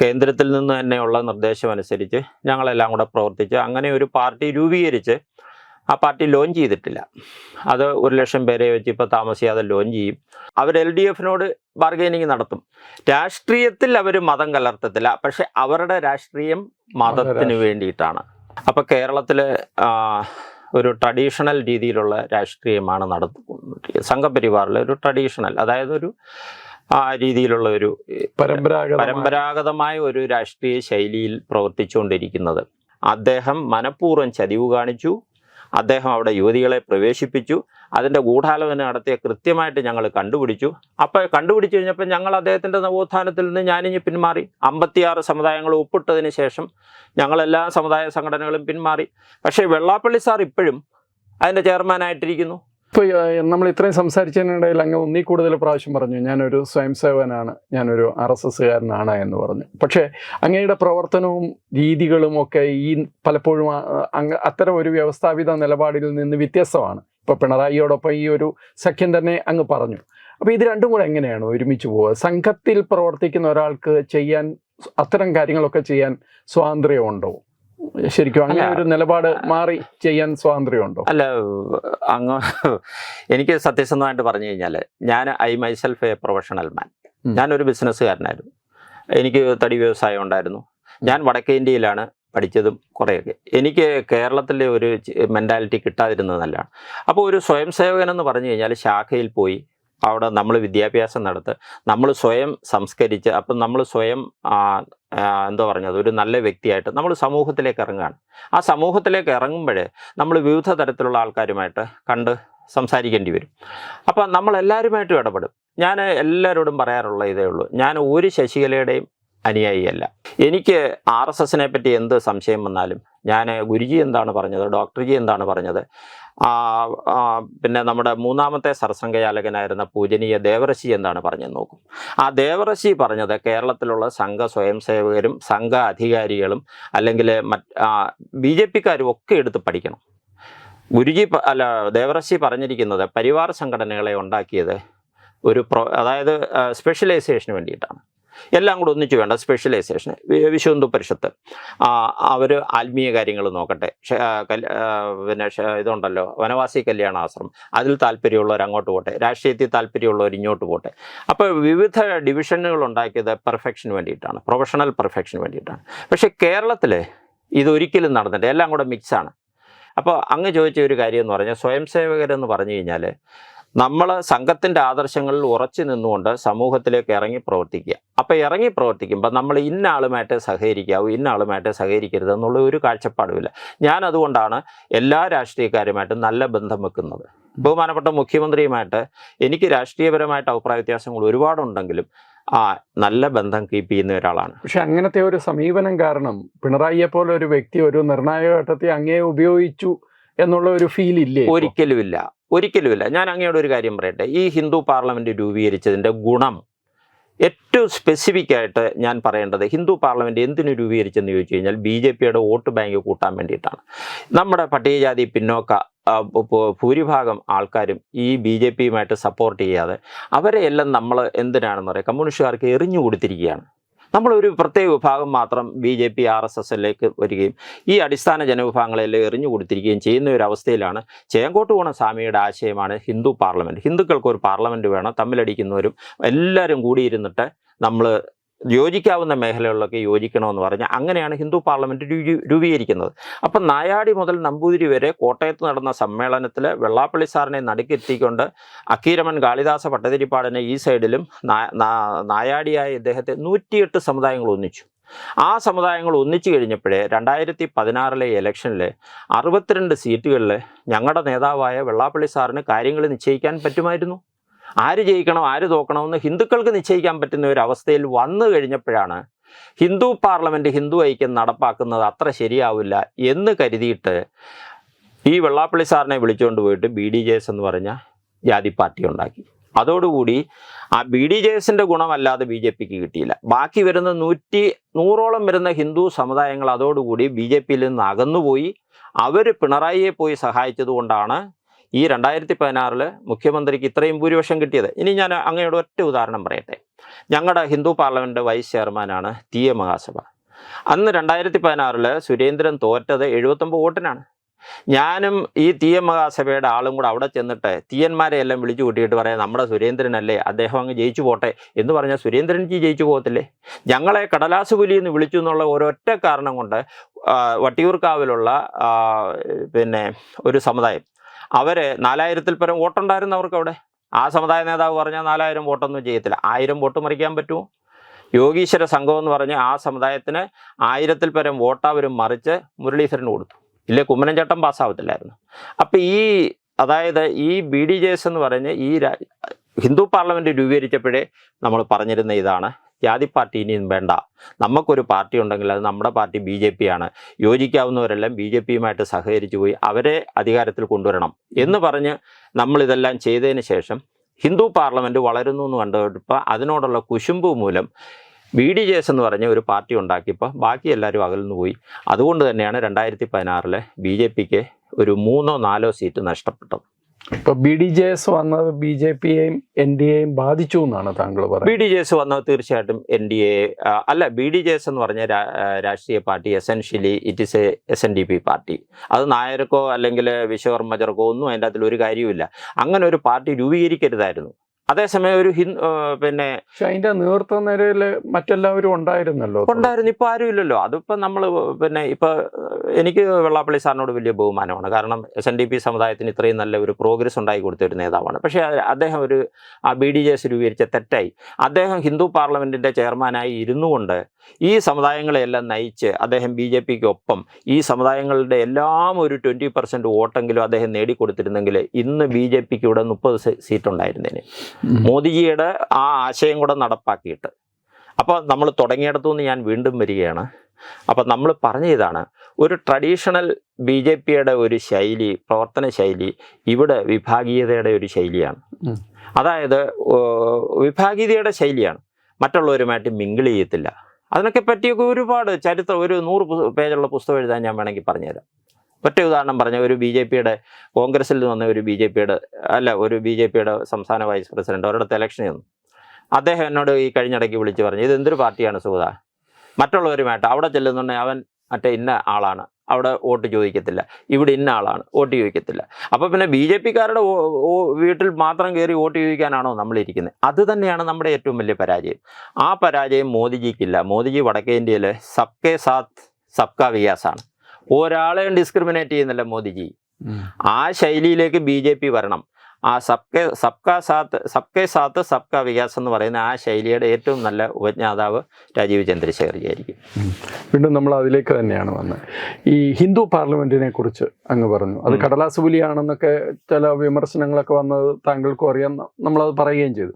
കേന്ദ്രത്തിൽ നിന്ന് തന്നെയുള്ള നിർദ്ദേശം അനുസരിച്ച് ഞങ്ങളെല്ലാം കൂടെ പ്രവർത്തിച്ച് അങ്ങനെ ഒരു പാർട്ടി രൂപീകരിച്ച് ആ പാർട്ടി ലോഞ്ച് ചെയ്തിട്ടില്ല. അത് ഒരു ലക്ഷം പേരെ വെച്ച് ഇപ്പോൾ താമസിയാതെ ലോഞ്ച് ചെയ്യും. അവർ എൽ ഡി എഫിനോട് ബാർഗൈനിങ് നടത്തും. രാഷ്ട്രീയത്തിൽ അവർ മതം കലർത്തത്തില്ല. പക്ഷെ അവരുടെ രാഷ്ട്രീയം മതത്തിന് വേണ്ടിയിട്ടാണ്. അപ്പോൾ കേരളത്തിൽ ഒരു ട്രഡീഷണൽ രീതിയിലുള്ള രാഷ്ട്രീയമാണ് നടത്തുന്നത് സംഘപരിവാറിലെ ഒരു ട്രഡീഷണൽ അതായത് ഒരു ആ രീതിയിലുള്ള ഒരു പരമ്പരാഗത പരമ്പരാഗതമായ ഒരു രാഷ്ട്രീയ ശൈലിയിൽ പ്രവർത്തിച്ചുകൊണ്ടിരിക്കുന്നത്. അദ്ദേഹം മനഃപൂർവം ചതിവ് കാണിച്ചു. അദ്ദേഹം അവിടെ യുവതികളെ പ്രവേശിപ്പിച്ചു. അതിന്റെ ഗൂഢാലോചന നടത്തിയ കൃത്യമായിട്ട് ഞങ്ങൾ കണ്ടുപിടിച്ചു. അപ്പോൾ കണ്ടുപിടിച്ചു കഴിഞ്ഞപ്പോൾ ഞങ്ങൾ അദ്ദേഹത്തിന്റെ നവോത്ഥാനത്തിൽ നിന്ന് ഞാനിഞ്ഞ് പിന്മാറി. അമ്പത്തിയാറ് സമുദായങ്ങൾ ഒപ്പിട്ടതിന് ശേഷം ഞങ്ങളെല്ലാ സമുദായ സംഘടനകളും പിന്മാറി. പക്ഷേ വെള്ളാപ്പള്ളി സാർ ഇപ്പോഴും അതിന്റെ ചെയർമാനായിട്ടിരിക്കുന്നു. ഇപ്പൊ ഏഹ്, നമ്മൾ ഇത്രയും സംസാരിച്ചതിനിടയിൽ അങ്ങ് ഒന്നീ കൂടുതൽ പ്രാവശ്യം പറഞ്ഞു ഞാനൊരു സ്വയം സേവനാണ് ഞാനൊരു ആർ എസ് എസ്സുകാരനാണ് എന്ന് പറഞ്ഞു. പക്ഷേ അങ്ങയുടെ പ്രവർത്തനവും രീതികളും ഒക്കെ ഈ പലപ്പോഴും അങ്ങ് അത്തരം ഒരു വ്യവസ്ഥാപിത നിലപാടിൽ നിന്ന് വ്യത്യസ്തമാണ്. ഇപ്പൊ പിണറായിയോടൊപ്പം ഈ ഒരു സഖ്യം തന്നെ അങ്ങ് പറഞ്ഞു. അപ്പോൾ ഇത് രണ്ടും കൂടെ എങ്ങനെയാണ് ഒരുമിച്ച് പോവുക? സംഘത്തിൽ പ്രവർത്തിക്കുന്ന ഒരാൾക്ക് ചെയ്യാൻ അത്തരം കാര്യങ്ങളൊക്കെ ചെയ്യാൻ സ്വാതന്ത്ര്യമുണ്ടോ? ശരിക്കും അങ്ങനെ ഒരു നിലപാട് മാറി ചെയ്യാൻ സ്വാതന്ത്ര്യമുണ്ടോ? അല്ല അങ്ങ് എനിക്ക് സത്യസന്ധമായിട്ട് പറഞ്ഞു കഴിഞ്ഞാൽ ഞാൻ I myself a professional man. ഞാനൊരു ബിസിനസ്സുകാരനായിരുന്നു. എനിക്ക് തടി വ്യവസായം ഉണ്ടായിരുന്നു. ഞാൻ വടക്കേ ഇന്ത്യയിലാണ് പഠിച്ചതും കുറേയൊക്കെ. എനിക്ക് കേരളത്തിലെ ഒരു മെന്റാലിറ്റി കിട്ടാതിരുന്നത് നല്ലതാണ്. അപ്പോൾ ഒരു സ്വയം സേവകൻ എന്ന് പറഞ്ഞു കഴിഞ്ഞാൽ ശാഖയിൽ പോയി അവിടെ നമ്മൾ വിദ്യാഭ്യാസം നടത്ത് നമ്മൾ സ്വയം സംസ്കരിച്ച് അപ്പം നമ്മൾ സ്വയം എന്തോ പറഞ്ഞത് ഒരു നല്ല വ്യക്തിയായിട്ട് നമ്മൾ സമൂഹത്തിലേക്ക് ഇറങ്ങുകയാണ്. ആ സമൂഹത്തിലേക്ക് ഇറങ്ങുമ്പോഴേ നമ്മൾ വിവിധ തരത്തിലുള്ള ആൾക്കാരുമായിട്ട് കണ്ട് സംസാരിക്കേണ്ടി വരും. അപ്പം നമ്മൾ എല്ലാവരുമായിട്ടും ഇടപെടും. ഞാൻ എല്ലാവരോടും പറയാറുള്ള ഇതേ ഉള്ളൂ. ഞാൻ ഒരു ശശികലയുടെയും അനുയായിയല്ല. എനിക്ക് ആർ എസ് എസിനെ പറ്റി എന്ത് സംശയം വന്നാലും ഞാൻ ഗുരുജി എന്താണ് പറഞ്ഞത് ഡോക്ടർജി എന്താണ് പറഞ്ഞത് പിന്നെ നമ്മുടെ മൂന്നാമത്തെ സർസംഘചാലകനായിരുന്ന പൂജനീയ ദേവറശി എന്താണ് പറഞ്ഞു നോക്കും. ആ ദേവറശി പറഞ്ഞത് കേരളത്തിലുള്ള സംഘ സ്വയം സേവകരും സംഘ അധികാരികളും അല്ലെങ്കിൽ മറ്റ് ബി ജെ പിക്കാരും ഒക്കെ എടുത്ത് പഠിക്കണം. ഗുരുജി അല്ല ദേവറശി പറഞ്ഞിരിക്കുന്നത് പരിവാർ സംഘടനകളെ ഉണ്ടാക്കിയത് ഒരു പ്രൊ അതായത് സ്പെഷ്യലൈസേഷന് വേണ്ടിയിട്ടാണ്. എല്ലാം കൂടെ ഒന്നിച്ച് വേണ്ട സ്പെഷ്യലൈസേഷൻ വിശ്വഹിന്ദു പരിഷത്ത്. അവർ ആത്മീയ കാര്യങ്ങൾ നോക്കട്ടെ. പിന്നെ ഇതുണ്ടല്ലോ വനവാസി കല്യാണാശ്രമം അതിൽ താല്പര്യമുള്ളവർ അങ്ങോട്ട് പോട്ടെ. രാഷ്ട്രീയത്തിൽ താല്പര്യമുള്ളവർ ഇങ്ങോട്ട് പോട്ടെ. അപ്പോൾ വിവിധ ഡിവിഷനുകൾ ഉണ്ടാക്കിയത് പെർഫെക്ഷന് വേണ്ടിയിട്ടാണ്. പ്രൊഫഷണൽ പെർഫെക്ഷന് വേണ്ടിയിട്ടാണ്. പക്ഷേ കേരളത്തിൽ ഇതൊരിക്കലും നടന്നിട്ട് എല്ലാം കൂടെ മിക്സാണ് അപ്പോൾ അങ്ങ് ചോദിച്ച ഒരു കാര്യം എന്ന് പറഞ്ഞാൽ സ്വയം സേവകരെന്ന് പറഞ്ഞു കഴിഞ്ഞാൽ നമ്മൾ സംഘത്തിന്റെ ആദർശങ്ങളിൽ ഉറച്ചു നിന്നുകൊണ്ട് സമൂഹത്തിലേക്ക് ഇറങ്ങി പ്രവർത്തിക്കുക. അപ്പോൾ ഇറങ്ങി പ്രവർത്തിക്കുമ്പോൾ നമ്മൾ ഇന്ന ആളുമായിട്ട് സഹകരിക്കാവൂ ഇന്ന ആളുമായിട്ട് സഹകരിക്കരുത് എന്നുള്ള ഒരു കാഴ്ചപ്പാടുമില്ല ഞാൻ അതുകൊണ്ടാണ് എല്ലാ രാഷ്ട്രീയക്കാരുമായിട്ടും നല്ല ബന്ധം വെക്കുന്നത്. ബഹുമാനപ്പെട്ട മുഖ്യമന്ത്രിയുമായിട്ട് എനിക്ക് രാഷ്ട്രീയപരമായിട്ട് അഭിപ്രായ വ്യത്യാസങ്ങൾ ഒരുപാടുണ്ടെങ്കിലും ആ നല്ല ബന്ധം കീപ്പ് ചെയ്യുന്ന ഒരാളാണ്. പക്ഷെ അങ്ങനത്തെ ഒരു സമീപനം കാരണം പിണറായിയെ പോലെ ഒരു വ്യക്തി ഒരു നിർണായക ഘട്ടത്തിൽ അങ്ങേ ഉപയോഗിച്ചു എന്നുള്ള ഒരു ഫീൽ ഇല്ലേ ഇല്ല ഒരിക്കലുമില്ല. ഒരിക്കലുമില്ല. ഞാൻ അങ്ങയോട് ഒരു കാര്യം പറയട്ടെ. ഈ ഹിന്ദു പാർലമെന്റ് രൂപീകരിച്ചതിന്റെ ഗുണം ഏറ്റവും സ്പെസിഫിക് ആയിട്ട് ഞാൻ പറയേണ്ടത് ഹിന്ദു പാർലമെന്റ് എന്തിനു രൂപീകരിച്ചെന്ന് ചോദിച്ചു കഴിഞ്ഞാൽ ബി ജെ പിയുടെ വോട്ട് ബാങ്ക് കൂട്ടാൻ വേണ്ടിയിട്ടാണ്. നമ്മുടെ പട്ടികജാതി പിന്നോക്ക ഭൂരിഭാഗം ആൾക്കാരും ഈ ബി ജെ പിയുമായിട്ട് സപ്പോർട്ട് ചെയ്യാതെ അവരെ എല്ലാം നമ്മൾ എന്തിനാണെന്ന് പറയുക കമ്മ്യൂണിസ്റ്റുകാർക്ക് എറിഞ്ഞു കൊടുത്തിരിക്കുകയാണ്. നമ്മളൊരു പ്രത്യേക വിഭാഗം മാത്രം B J P R S എസിലേക്ക് വരികയും ഈ അടിസ്ഥാന ജനവിഭാഗങ്ങളെല്ലാം എറിഞ്ഞു കൊടുത്തിരിക്കുകയും ചെയ്യുന്ന ഒരു അവസ്ഥയിലാണ് ചേങ്കോട്ട് പോണ സ്വാമിയുടെ ആശയമാണ് ഹിന്ദു പാർലമെന്റ് ഹിന്ദുക്കൾക്ക് ഒരു പാർലമെന്റ് വേണം തമ്മിലടിക്കുന്നവരും എല്ലാവരും കൂടിയിരുന്നിട്ട് നമ്മൾ യോജിക്കാവുന്ന മേഖലകളിലൊക്കെ യോജിക്കണമെന്ന് പറഞ്ഞ് അങ്ങനെയാണ് ഹിന്ദു പാർലമെന്റ് രൂപീകരിക്കുന്നത്. അപ്പം നായാടി മുതൽ നമ്പൂതിരി വരെ കോട്ടയത്ത് നടന്ന സമ്മേളനത്തിൽ വെള്ളാപ്പള്ളി സാറിനെ നടുക്കെത്തിക്കൊണ്ട് അക്കീരമൻ കാളിദാസ ഭട്ടതിരിപ്പാടിനെ ഈ സൈഡിലും നായാടിയായ ഇദ്ദേഹത്തെ നൂറ്റിയെട്ട് സമുദായങ്ങൾ ഒന്നിച്ചു. ആ സമുദായങ്ങൾ ഒന്നിച്ചു കഴിഞ്ഞപ്പോഴേ രണ്ടായിരത്തി പതിനാറിലെ ഇലക്ഷനിൽ അറുപത്തിരണ്ട് സീറ്റുകളിൽ ഞങ്ങളുടെ നേതാവായ വെള്ളാപ്പള്ളി സാറിന് കാര്യങ്ങൾ നിശ്ചയിക്കാൻ പറ്റുമായിരുന്നു? ആര് ജയിക്കണം ആര് തോക്കണമെന്ന് ഹിന്ദുക്കൾക്ക് നിശ്ചയിക്കാൻ പറ്റുന്ന ഒരു അവസ്ഥയിൽ വന്നു കഴിഞ്ഞപ്പോഴാണ് ഹിന്ദു പാർലമെന്റ് ഹിന്ദു ഐക്യം നടപ്പാക്കുന്നത് അത്ര ശരിയാവില്ല എന്ന് കരുതിയിട്ട് ഈ വെള്ളാപ്പള്ളി സാറിനെ വിളിച്ചുകൊണ്ട് പോയിട്ട് ബി ഡി ജെ എസ് എന്ന് പറഞ്ഞ ജാതി പാർട്ടി ഉണ്ടാക്കി. അതോടുകൂടി ആ ബി ഡി ജെ എസിന്റെ ഗുണമല്ലാതെ ബി ജെ പിക്ക് കിട്ടിയില്ല. ബാക്കി വരുന്ന നൂറ്റി നൂറോളം വരുന്ന ഹിന്ദു സമുദായങ്ങൾ അതോടുകൂടി ബി ജെ പിയിൽ നിന്ന് അകന്നുപോയി. അവർ പിണറായിയെ പോയി സഹായിച്ചത് കൊണ്ടാണ് ഈ രണ്ടായിരത്തി പതിനാറിൽ മുഖ്യമന്ത്രിക്ക് ഇത്രയും ഭൂരിപക്ഷം കിട്ടിയത്. ഇനി ഞാൻ അങ്ങയുടെ ഒറ്റ ഉദാഹരണം പറയട്ടെ. ഞങ്ങളുടെ ഹിന്ദു പാർലമെന്റ് വൈസ് ചെയർമാനാണ് ടി എ മഹാസഭ. അന്ന് രണ്ടായിരത്തി പതിനാറിൽ സുരേന്ദ്രൻ തോറ്റത് എഴുപത്തൊമ്പത് വോട്ടിനാണ്. ഞാനും ഈ ടി എം മഹാസഭയുടെ ആളും കൂടെ അവിടെ ചെന്നിട്ട് തീയന്മാരെ എല്ലാം വിളിച്ചു കൂട്ടിയിട്ട് പറയാം നമ്മുടെ സുരേന്ദ്രനല്ലേ അദ്ദേഹം അങ്ങ് ജയിച്ചു പോട്ടെ എന്ന് പറഞ്ഞാൽ സുരേന്ദ്രൻജി ജയിച്ചു പോകത്തില്ലേ? ഞങ്ങളെ കടലാസ് പുലി എന്ന് വിളിച്ചു എന്നുള്ള ഒരൊറ്റ കാരണം കൊണ്ട് വട്ടിയൂർക്കാവിലുള്ള പിന്നെ ഒരു സമുദായം അവർ നാലായിരത്തിൽ പരം വോട്ടുണ്ടായിരുന്നു അവർക്ക് അവിടെ ആ സമുദായ നേതാവ് പറഞ്ഞാൽ നാലായിരം വോട്ടൊന്നും ചെയ്യത്തില്ല. ആയിരം വോട്ട് മറിക്കാൻ പറ്റുമോ? യോഗീശ്വര സംഘം എന്ന് പറഞ്ഞ് ആ സമുദായത്തിന് ആയിരത്തിൽ പരം വോട്ട് അവർ മറിച്ച് മുരളീധരന് കൊടുത്തു. ഇല്ലേ? കുമ്മനം ചട്ടം പാസ്സാവത്തില്ലായിരുന്നു. അപ്പം ഈ അതായത് ഈ ബി ഡി ജെ എസ് എന്ന് പറഞ്ഞ് ഈ ഹിന്ദു പാർലമെന്റ് രൂപീകരിച്ചപ്പോഴേ നമ്മൾ പറഞ്ഞിരുന്ന ഇതാണ്. ജാതി പാർട്ടി ഇനിയും വേണ്ട. നമുക്കൊരു പാർട്ടി ഉണ്ടെങ്കിൽ അത് നമ്മുടെ പാർട്ടി ബി ജെ പി ആണ്. യോജിക്കാവുന്നവരെല്ലാം ബി ജെ പിയുമായിട്ട് സഹകരിച്ചു പോയി അവരെ അധികാരത്തിൽ കൊണ്ടുവരണം എന്ന് പറഞ്ഞ് നമ്മളിതെല്ലാം ചെയ്തതിന് ശേഷം ഹിന്ദു പാർലമെന്റ് വളരുന്നു എന്ന് കണ്ടപ്പോൾ അതിനോടുള്ള കുശുമ്പ് മൂലം ബി ഡി ജെ എസ് എന്ന് പറഞ്ഞ ഒരു പാർട്ടി ഉണ്ടാക്കിയപ്പോൾ ബാക്കി എല്ലാവരും അകലുന്നു പോയി. അതുകൊണ്ട് തന്നെയാണ് രണ്ടായിരത്തി പതിനാറിലെ ബി ജെ പിക്ക് ഒരു മൂന്നോ നാലോ സീറ്റ് നഷ്ടപ്പെട്ടത്. ഇപ്പൊ ബി ഡി ജെ എസ് വന്നത് ബി ജെ പിയെയും എൻ ഡി എയും ബാധിച്ചു എന്നാണ് താങ്കൾ ബി പറയുന്നത് ഡി ജെ എസ് വന്നത് തീർച്ചയായിട്ടും എൻ ഡി എ അല്ല ബി ഡി ജെ എസ് എന്ന് പറഞ്ഞ രാഷ്ട്രീയ party essentially it is a S N D P party. അത് നായർക്കോ അല്ലെങ്കിൽ വിശ്വകർമ്മചർക്കോ ഒന്നും അതിന്റെ അതിൽ ഒരു കാര്യമില്ല അങ്ങനെ ഒരു പാർട്ടി രൂപീകരിക്കരുതായിരുന്നു. അതേസമയം ഒരു ഹിന്ദു പിന്നെ അതിന്റെ നേതൃത്വ നിരയിൽ മറ്റെല്ലാവരും ഉണ്ടായിരുന്നല്ലോ ഉണ്ടായിരുന്നു. ഇപ്പൊ ആരും ഇല്ലല്ലോ. അതിപ്പോ നമ്മൾ പിന്നെ ഇപ്പൊ എനിക്ക് വെള്ളാപ്പള്ളി സാറിനോട് വലിയ ബഹുമാനമാണ്. കാരണം എസ് എൻ ഡി പി സമുദായത്തിന് ഇത്രയും നല്ല ഒരു പ്രോഗ്രസ് ഉണ്ടാക്കി കൊടുത്ത ഒരു നേതാവാണ്. പക്ഷേ അദ്ദേഹം ഒരു ആ ബി ഡി ജെ എസ് രൂപീകരിച്ച തെറ്റായി. അദ്ദേഹം ഹിന്ദു പാർലമെന്റിന്റെ ചെയർമാനായി ഇരുന്നു കൊണ്ട് ഈ സമുദായങ്ങളെയെല്ലാം നയിച്ച് അദ്ദേഹം ബി ജെ പിക്ക് ഒപ്പം ഈ സമുദായങ്ങളുടെ എല്ലാം ഒരു ട്വന്റി പെർസെന്റ് വോട്ടെങ്കിലും അദ്ദേഹം നേടിക്കൊടുത്തിരുന്നെങ്കിൽ ഇന്ന് ബി ജെ പിക്ക് ഇവിടെ മുപ്പത് സീറ്റ് ഉണ്ടായിരുന്നേനെ മോദിജിയുടെ ആ ആശയം കൂടെ നടപ്പാക്കിയിട്ട്. അപ്പോൾ നമ്മൾ തുടങ്ങിയിടത്തുനിന്ന് ഞാൻ വീണ്ടും വരികയാണ്. അപ്പം നമ്മൾ പറഞ്ഞ ഇതാണ് ഒരു ട്രഡീഷണൽ ബി ജെ പിയുടെ ഒരു ശൈലി പ്രവർത്തന ശൈലി ഇവിടെ വിഭാഗീയതയുടെ ഒരു ശൈലിയാണ്. അതായത് വിഭാഗീയതയുടെ ശൈലിയാണ്. മറ്റുള്ളവരുമായിട്ട് മിങ്കിൾ ചെയ്യത്തില്ല. അതിനൊക്കെ പറ്റിയൊക്കെ ഒരുപാട് ചരിത്രം ഒരു നൂറ് പേജുള്ള പുസ്തകം എഴുതാൻ ഞാൻ വേണമെങ്കിൽ പറഞ്ഞുതരാം. ഒറ്റ ഉദാഹരണം പറഞ്ഞ ഒരു ബി ജെ പിയുടെ കോൺഗ്രസിൽ നിന്ന് വന്ന ഒരു ബി ജെ പിയുടെ അല്ല ഒരു ബി ജെ പിയുടെ സംസ്ഥാന വൈസ് പ്രസിഡന്റ് ഒരിടത്ത് ഇലക്ഷൻ ചെന്നു. അദ്ദേഹം എന്നോട് ഈ കഴിഞ്ഞിടയ്ക്ക് വിളിച്ച് പറഞ്ഞു ഇത് എന്തൊരു പാർട്ടിയാണ് സുഗത? മറ്റുള്ളവരുമായിട്ട് അവിടെ ചെല്ലുന്നുണ്ടെങ്കിൽ അവൻ മറ്റേ ഇന്ന ആളാണ്. അവിടെ വോട്ട് ചോദിക്കത്തില്ല. ഇവിടെ ഇന്ന ആളാണ് വോട്ട് ചോദിക്കത്തില്ല. അപ്പോൾ പിന്നെ ബി ജെ പിക്കാരുടെ വീട്ടിൽ മാത്രം കയറി വോട്ട് ചോദിക്കാനാണോ നമ്മളിരിക്കുന്നത്? അത് തന്നെയാണ് നമ്മുടെ ഏറ്റവും വലിയ പരാജയം. ആ പരാജയം മോദിജിക്കില്ല. മോദിജി വടക്കേ ഇന്ത്യയിൽ സബ്കെ സാത്ത് സബ്കാ വികാസാണ്. ഒരാളെയും ഡിസ്ക്രിമിനേറ്റ് ചെയ്യുന്നില്ല മോദിജി. ആ ശൈലിയിലേക്ക് ബി ജെ പി വരണം. ആ സബ്കെ സബ്കാ സാത്ത് സബ്കെ സാത്ത് സബ്കാ വികാസ് എന്ന് പറയുന്ന ആ ശൈലിയുടെ ഏറ്റവും നല്ല ഉപജ്ഞാതാവ് രാജീവ് ചന്ദ്രശേഖർജി ആയിരിക്കും. വീണ്ടും നമ്മൾ അതിലേക്ക് തന്നെയാണ് വന്നത്. ഈ ഹിന്ദു പാർലമെന്റിനെ കുറിച്ച് അങ്ങ് പറഞ്ഞു. അത്. കടലാസ് പുലിയാണെന്നൊക്കെ ചില വിമർശനങ്ങളൊക്കെ വന്നത് താങ്കൾക്കും അറിയാം. നമ്മളത് പറയുകയും ചെയ്തു.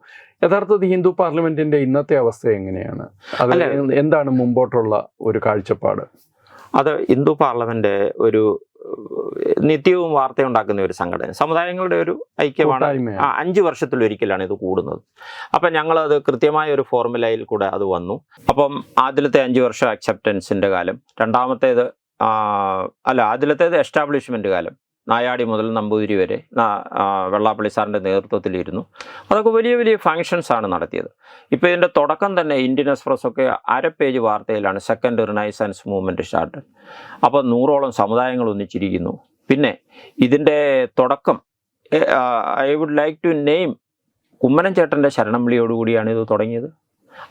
യഥാർത്ഥത്തിൽ ഹിന്ദു പാർലമെന്റിന്റെ ഇന്നത്തെ അവസ്ഥ എങ്ങനെയാണ്? അത് എന്താണ് മുമ്പോട്ടുള്ള ഒരു കാഴ്ചപ്പാട്? അത് ഹിന്ദു പാർലമെന്റ് ഒരു നിത്യവും വാർത്തയുണ്ടാക്കുന്ന ഒരു സംഘടന. സമുദായങ്ങളുടെ ഒരു ഐക്യമാണ്. അഞ്ച് വർഷത്തിലൊരിക്കലാണ് ഇത് കൂടുന്നത്. അപ്പം അത് കൃത്യമായ ഒരു ഫോർമുലയിൽ കൂടെ അത് വന്നു. അപ്പം ആദ്യത്തെ അഞ്ച് വർഷം അക്സെപ്റ്റൻസിന്റെ കാലം. രണ്ടാമത്തേത് അല്ല ആദ്യത്തേത് എസ്റ്റാബ്ലിഷ്മെന്റ് കാലം. നായാടി മുതൽ നമ്പൂതിരി വരെ വെള്ളാപ്പള്ളി സാറിന്റെ നേതൃത്വത്തിലിരുന്നു. അതൊക്കെ വലിയ വലിയ ഫങ്ഷൻസാണ് നടത്തിയത്. ഇപ്പോൾ ഇതിന്റെ തുടക്കം തന്നെ ഇന്ത്യൻ എക്സ്പ്രസ് ഒക്കെ അര പേജ് വാർത്തയിലാണ് സെക്കൻഡ് റിനൈസൻസ് മൂവ്മെന്റ് സ്റ്റാർട്ട് അപ്പോൾ നൂറോളം സമുദായങ്ങൾ ഒന്നിച്ചിരിക്കുന്നു. പിന്നെ ഇതിന്റെ തുടക്കം I would like to name Kummanam ചേട്ടന്റെ ശരണം വിളിയോടുകൂടിയാണ് ഇത് തുടങ്ങിയത്.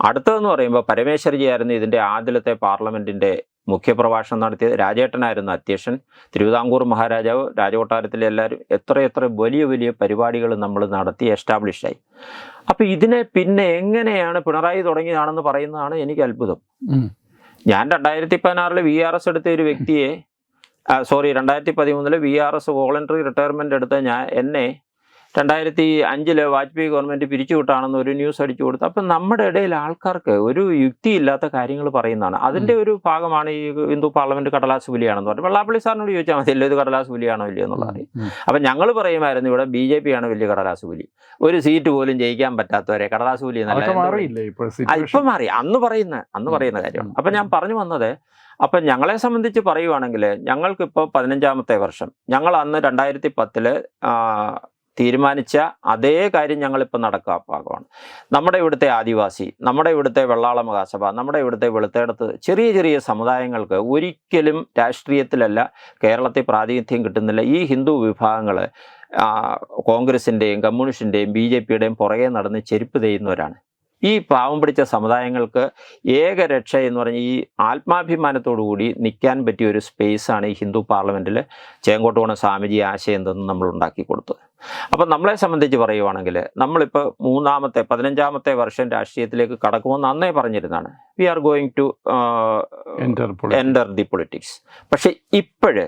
അടുത്തതെന്ന് പറയുമ്പോൾ പരമേശ്വരജിയായിരുന്നു ഇതിന്റെ ആദ്യത്തെ പാർലമെന്റിന്റെ മുഖ്യപ്രഭാഷണം നടത്തിയത് രാജേട്ടനായിരുന്നു അധ്യക്ഷൻ. തിരുവിതാംകൂർ മഹാരാജാവ് രാജകൊട്ടാരത്തിലെ എല്ലാവരും എത്രയെത്ര എത്ര വലിയ വലിയ പരിപാടികൾ നമ്മൾ നടത്തി എസ്റ്റാബ്ലിഷായി അപ്പോൾ ഇതിനെ പിന്നെ എങ്ങനെയാണ് പിണറായി തുടങ്ങിയതാണെന്ന് പറയുന്നതാണ് എനിക്ക് അത്ഭുതം. ഞാൻ രണ്ടായിരത്തി പതിനാറിൽ വി ആർ എസ് എടുത്ത ഒരു വ്യക്തിയെ സോറി രണ്ടായിരത്തി പതിമൂന്നിൽ V R S voluntary retirement എടുത്ത ഞാൻ എന്നെ രണ്ടായിരത്തി അഞ്ചിൽ വാജ്പേയി ഗവൺമെന്റ് പിരിച്ചുവിട്ടാണെന്ന് ഒരു ന്യൂസ് അടിച്ചു കൊടുത്തു. അപ്പം നമ്മുടെ ഇടയിൽ ആൾക്കാർക്ക് ഒരു യുക്തിയില്ലാത്ത കാര്യങ്ങൾ പറയുന്നതാണ്. അതിന്റെ ഒരു ഭാഗമാണ് ഈ ഹിന്ദു പാർലമെന്റ് കടലാസ് പുലിയാണെന്ന് പറഞ്ഞു വെള്ളാപ്പള്ളി സാറിനോട് ചോദിച്ചാൽ മതി ഇത് കടലാസ് പുലിയാണോ ഇല്ലയോ എന്നുള്ളത്. അറിയാം. അപ്പം ഞങ്ങൾ പറയുമായിരുന്നു ഇവിടെ ബി ജെ പി ആണ് വലിയ കടലാസ് പുലി. ഒരു സീറ്റ് പോലും ജയിക്കാൻ പറ്റാത്തവരെ കടലാസ് പുലി എന്നല്ല. ഇപ്പം മാറി. അന്ന് പറയുന്ന അന്ന് പറയുന്ന കാര്യമാണ്. അപ്പം ഞാൻ പറഞ്ഞു വന്നത് അപ്പം ഞങ്ങളെ സംബന്ധിച്ച് പറയുവാണെങ്കിൽ ഞങ്ങൾക്കിപ്പോൾ പതിനഞ്ചാമത്തെ വർഷം. ഞങ്ങൾ അന്ന് രണ്ടായിരത്തി പത്തിൽ തീരുമാനിച്ച അതേ കാര്യം ഞങ്ങളിപ്പോൾ നടക്കുക ഭാഗമാണ് നമ്മുടെ ഇവിടുത്തെ ആദിവാസി നമ്മുടെ ഇവിടുത്തെ വെള്ളാള മഹാസഭ നമ്മുടെ ഇവിടുത്തെ വെളുത്തേടത്ത് ചെറിയ ചെറിയ സമുദായങ്ങൾക്ക് ഒരിക്കലും രാഷ്ട്രീയത്തിലല്ല കേരളത്തിൽ പ്രാതിനിധ്യം കിട്ടുന്നില്ല. ഈ ഹിന്ദു വിഭാഗങ്ങൾ കോൺഗ്രസിന്റെയും കമ്മ്യൂണിസ്റ്റിന്റെയും ബി ജെ പിയുടെയും പുറകെ നടന്ന് ചെരുപ്പ് തെയ്യുന്നവരാണ് ഈ പാവം പിടിച്ച സമുദായങ്ങൾക്ക് ഏക രക്ഷ എന്ന് പറഞ്ഞ ഈ ആത്മാഭിമാനത്തോടു കൂടി നിൽക്കാൻ പറ്റിയ ഒരു സ്പേസാണ് ഈ ഹിന്ദു പാർലമെന്റിൽ ചേങ്കോട്ടോണ സ്വാമിജി ആശയം തന്നെ നമ്മൾ ഉണ്ടാക്കി കൊടുത്തത്. അപ്പം നമ്മളെ സംബന്ധിച്ച് പറയുവാണെങ്കിൽ നമ്മളിപ്പോൾ മൂന്നാമത്തെ പതിനഞ്ചാമത്തെ വർഷം രാഷ്ട്രീയത്തിലേക്ക് കടക്കുമെന്ന് അന്നേ പറഞ്ഞിരുന്നതാണ്. We are going to enter the politics പക്ഷേ ഇപ്പോഴ്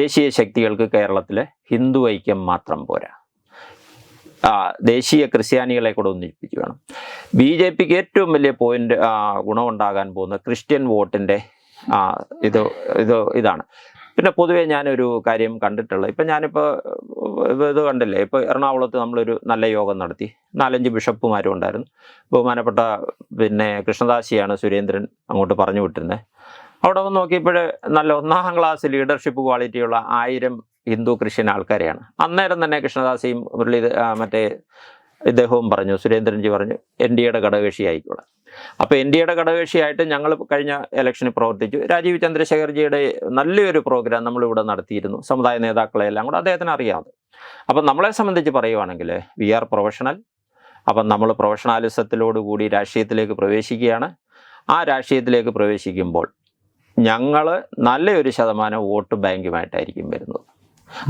ദേശീയ ശക്തികൾക്ക് കേരളത്തിൽ ഹിന്ദു ഐക്യം മാത്രം പോരാ. ദേശീയ ക്രിസ്ത്യാനികളെ കൂടെ ഒന്നിപ്പിച്ച് വേണം. ബി ജെ പിക്ക് ഏറ്റവും വലിയ പോയിന്റ് ഗുണമുണ്ടാകാൻ പോകുന്ന ക്രിസ്ത്യൻ വോട്ടിന്റെ ഇത് ഇത് ഇതാണ്. പിന്നെ പൊതുവെ ഞാനൊരു കാര്യം കണ്ടിട്ടുള്ളത്. ഇപ്പം ഞാനിപ്പോൾ ഇത് കണ്ടില്ലേ? ഇപ്പോൾ എറണാകുളത്ത് നമ്മളൊരു നല്ല യോഗം നടത്തി. നാലഞ്ച് ബിഷപ്പുമാരും ഉണ്ടായിരുന്നു. ബഹുമാനപ്പെട്ട പിന്നെ കൃഷ്ണദാസിയാണ് സുരേന്ദ്രൻ അങ്ങോട്ട് പറഞ്ഞു വിട്ടിരുന്നത് അവിടെ വന്ന് നോക്കിയപ്പോൾ നല്ല ഒന്നാം ക്ലാസ് ലീഡർഷിപ്പ് ക്വാളിറ്റിയുള്ള ആയിരം ഹിന്ദു ക്രിസ്ത്യൻ ആൾക്കാരെയാണ്. അന്നേരം തന്നെ കൃഷ്ണദാസിയും മുരളി മറ്റേ ഇദ്ദേഹവും പറഞ്ഞു സുരേന്ദ്രൻജി പറഞ്ഞു എൻ ഡി എയുടെ ഘടകകക്ഷി ആയിക്കോളാം അപ്പോൾ എൻ ഡി എയുടെ ഘടകകക്ഷിയായിട്ട് ഞങ്ങൾ കഴിഞ്ഞ ഇലക്ഷനിൽ പ്രവർത്തിച്ചു. രാജീവ് ചന്ദ്രശേഖർജിയുടെ നല്ലൊരു പ്രോഗ്രാം നമ്മളിവിടെ നടത്തിയിരുന്നു. സമുദായ നേതാക്കളെ എല്ലാം കൂടെ അദ്ദേഹത്തിന് അറിയാതെ അപ്പം നമ്മളെ സംബന്ധിച്ച് പറയുവാണെങ്കിൽ വി ആർ പ്രൊഫഷണൽ. അപ്പം നമ്മൾ പ്രൊഫഷണാലിസത്തിലോട് കൂടി രാഷ്ട്രീയത്തിലേക്ക് പ്രവേശിക്കുകയാണ്. ആ രാഷ്ട്രീയത്തിലേക്ക് പ്രവേശിക്കുമ്പോൾ ഞങ്ങൾ നല്ലൊരു ശതമാനം വോട്ട് ബാങ്കുമായിട്ടായിരിക്കും വരുന്നത്.